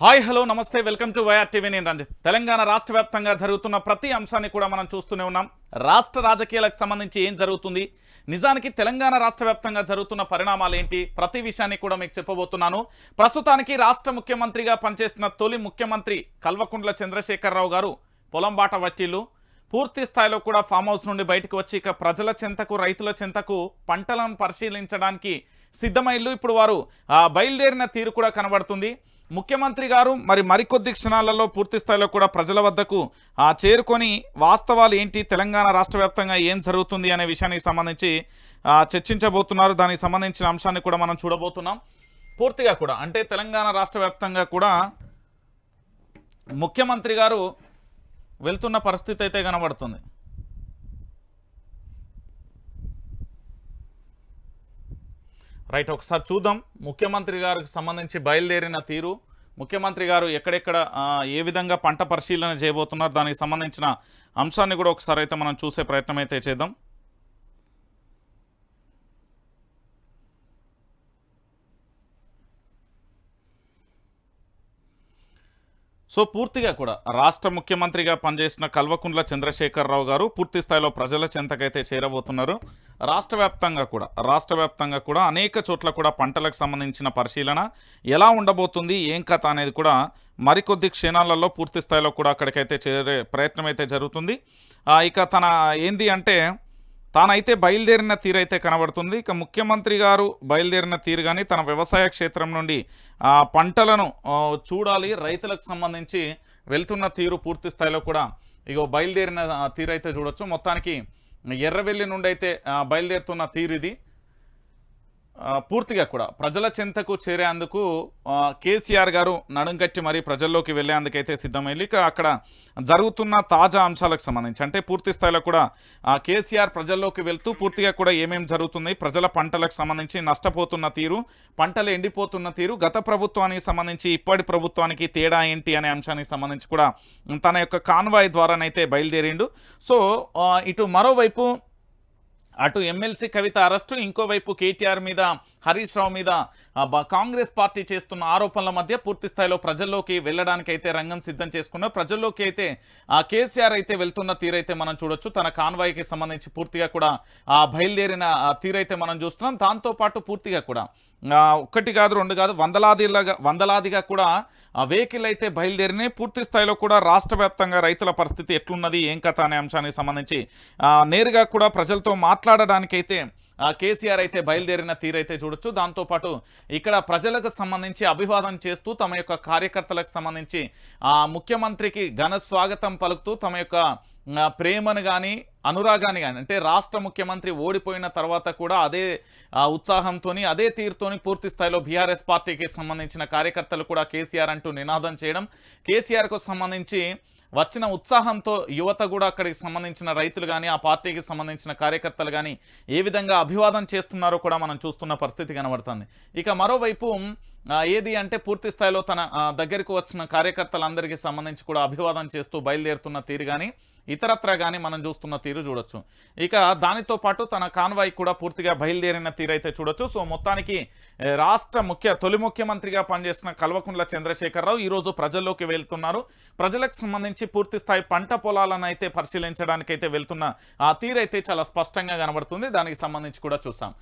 Hi hello నమస్తే welcome to YR TV. నేను రంజిత్. తెలంగాణ రాష్ట్ర వ్యాప్తంగా జరుగుతున్న ప్రతి అంశాన్ని కూడా మనం చూస్తూనే ఉన్నాం. రాష్ట్ర రాజకీయాలకు సంబంధించి ఏం జరుగుతుంది? నిజానికి తెలంగాణ రాష్ట్ర వ్యాప్తంగా జరుగుతున్న పరిణామాలు ఏంటి ప్రతి విషయాన్ని కూడా మీకు చెప్పబోతున్నాను. ప్రస్తుతానికి రాష్ట్ర ముఖ్యమంత్రిగా పనిచేస్తున్న తొలి ముఖ్యమంత్రి కల్వకుంట్ల చంద్రశేఖరరావు గారు పొలంబాట వట్టిల్లు. పూర్తి స్థాయిలో కూడా ఫామ్ హౌస్ నుండి బయటకు వచ్చి ఇక ప్రజల చెంతకు రైతుల చెంతకు పంటలను పరిశీలించడానికి సిద్ధమైల్లు ఇప్పుడు వారు ఆ, బయలుదేరిన తీరు కూడా కనబడుతుంది. ముఖ్యమంత్రి గారు మరి మరికొద్ది క్షణాలలో పూర్తి స్థాయిలో కూడా ప్రజల వద్దకు ఆ, చేరుకొని వాస్తవాలు ఏంటి తెలంగాణ రాష్ట్ర వ్యాప్తంగా ఏం జరుగుతుంది అనే విషయానికి సంబంధించి చర్చించబోతున్నారు. దానికి సంబంధించిన అంశాన్ని కూడా మనం చూడబోతున్నాం. పూర్తిగా కూడా అంటే తెలంగాణ రాష్ట్ర కూడా ముఖ్యమంత్రి గారు వెళ్తున్న పరిస్థితి అయితే కనబడుతుంది. రైట్ ఒకసారి చూద్దాం. ముఖ్యమంత్రి గారికి సంబంధించి బయలుదేరిన తీరు. ముఖ్యమంత్రి గారు ఎక్కడెక్కడ ఏ విధంగా పంట పరిశీలన చేయబోతున్నారు దానికి సంబంధించిన అంశాన్ని కూడా ఒకసారి అయితే మనం చూసే ప్రయత్నం అయితే చేద్దాం. సో పూర్తిగా కూడా రాష్ట్ర ముఖ్యమంత్రిగా పనిచేసిన కల్వకుంట్ల చంద్రశేఖరరావు గారు పూర్తి స్థాయిలో ప్రజల చెంతకైతే చేరబోతున్నారు. రాష్ట్ర వ్యాప్తంగా కూడా రాష్ట్ర వ్యాప్తంగా కూడా అనేక చోట్ల కూడా పంటలకు సంబంధించిన పరిశీలన ఎలా ఉండబోతుంది ఏం కథ అనేది కూడా మరికొద్ది క్షణాలలో పూర్తి స్థాయిలో కూడా అక్కడికైతే చేరే ప్రయత్నం అయితే జరుగుతుంది ఇక తన ఏంది అంటే తానైతే బయలుదేరిన తీరు అయితే కనబడుతుంది. ఇక ముఖ్యమంత్రి గారు బయలుదేరిన తీరు కానీ తన వ్యవసాయ క్షేత్రం నుండి పంటలను చూడాలి. రైతులకు సంబంధించి వెళ్తున్న తీరు పూర్తి స్థాయిలో కూడా ఇగో బయలుదేరిన తీరైతే తీరు అయితే చూడొచ్చు. మొత్తానికి ఎర్రవెల్లి నుండి అయితే బయలుదేరుతున్న తీరు ఇది పూర్తిగా కూడా ప్రజల చెంతకు చేరేందుకు కేసీఆర్ గారు నడుంకట్టి మరీ ప్రజల్లోకి వెళ్ళేందుకైతే సిద్ధమైంది. ఇక అక్కడ జరుగుతున్న తాజా అంశాలకు సంబంధించి అంటే పూర్తి స్థాయిలో కూడా కేసీఆర్ ప్రజల్లోకి వెళ్తూ పూర్తిగా కూడా ఏమేమి జరుగుతుంది ప్రజల పంటలకు సంబంధించి నష్టపోతున్న తీరు పంటలు ఎండిపోతున్న తీరు గత ప్రభుత్వానికి సంబంధించి ఇప్పటి ప్రభుత్వానికి తేడా ఏంటి అనే అంశానికి సంబంధించి కూడా తన యొక్క కాన్వాయ్ ద్వారానైతే బయలుదేరిండు. సో ఇటు మరోవైపు అటు ఎమ్మెల్సీ కవిత అరెస్టు ఇంకోవైపు కేటీఆర్ మీద హరీష్ రావు మీద కాంగ్రెస్ పార్టీ చేస్తున్న ఆరోపణల మధ్య పూర్తి స్థాయిలో ప్రజల్లోకి వెళ్ళడానికి అయితే రంగం సిద్ధం చేసుకున్నారు. ప్రజల్లోకి అయితే కేసీఆర్ అయితే వెళ్తున్న తీరైతే మనం చూడొచ్చు. తన కాన్వాయ్కి సంబంధించి పూర్తిగా కూడా బయలుదేరిన తీరైతే మనం చూస్తున్నాం. దాంతోపాటు పూర్తిగా కూడా ఒక్కటి కాదు రెండు కాదు వందలాదిలాగా వందలాదిగా కూడా వెహికల్ అయితే బయలుదేరినాయి పూర్తి స్థాయిలో కూడా రాష్ట్ర వ్యాప్తంగా రైతుల పరిస్థితి ఎట్లున్నది ఏం కథ అనే అంశానికి సంబంధించి నేరుగా కూడా ప్రజలతో మాట్లాడడానికైతే కేసీఆర్ అయితే బయలుదేరిన తీరైతే చూడొచ్చు. దాంతోపాటు ఇక్కడ ప్రజలకు సంబంధించి అభివాదం చేస్తూ తమ యొక్క కార్యకర్తలకు సంబంధించి ముఖ్యమంత్రికి ఘన స్వాగతం పలుకుతూ తమ యొక్క ప్రేమను కానీ అనురాగాన్ని కానీ అంటే రాష్ట్ర ముఖ్యమంత్రి ఓడిపోయిన తర్వాత కూడా అదే ఉత్సాహంతో ఉత్సాహంతోని అదే తీరుతోని పూర్తి స్థాయిలో బీఆర్ఎస్ పార్టీకి సంబంధించిన కార్యకర్తలు కూడా కేసీఆర్ అంటూ నినాదం చేయడం కేసీఆర్కు సంబంధించి వచ్చిన ఉత్సాహంతో యువత కూడా అక్కడికి సంబంధించిన రైతులు కానీ ఆ పార్టీకి సంబంధించిన కార్యకర్తలు కానీ ఏ విధంగా అభివాదం చేస్తున్నారో కూడా మనం చూస్తున్న పరిస్థితి కనబడుతుంది. ఇక మరోవైపు ఏది అంటే పూర్తి స్థాయిలో తన దగ్గరికి వచ్చిన కార్యకర్తలందరికీ సంబంధించి కూడా అభివాదం చేస్తూ బయలుదేరుతున్న తీరు కానీ ఇతరత్ర కానీ మనం చూస్తున్న తీరు చూడొచ్చు. ఇక దానితో పాటు తన కాన్వాయ్ కూడా పూర్తిగా బయలుదేరిన తీరు అయితే చూడొచ్చు. సో మొత్తానికి రాష్ట్ర ముఖ్య తొలి ముఖ్యమంత్రిగా పనిచేసిన కల్వకుంట్ల చంద్రశేఖరరావు ఈరోజు ప్రజల్లోకి వెళ్తున్నారు. ప్రజలకు సంబంధించి పూర్తి స్థాయి పంట పొలాలను అయితే పరిశీలించడానికి అయితే వెళ్తున్న ఆ తీరైతే చాలా స్పష్టంగా కనబడుతుంది. దానికి సంబంధించి కూడా చూసాం.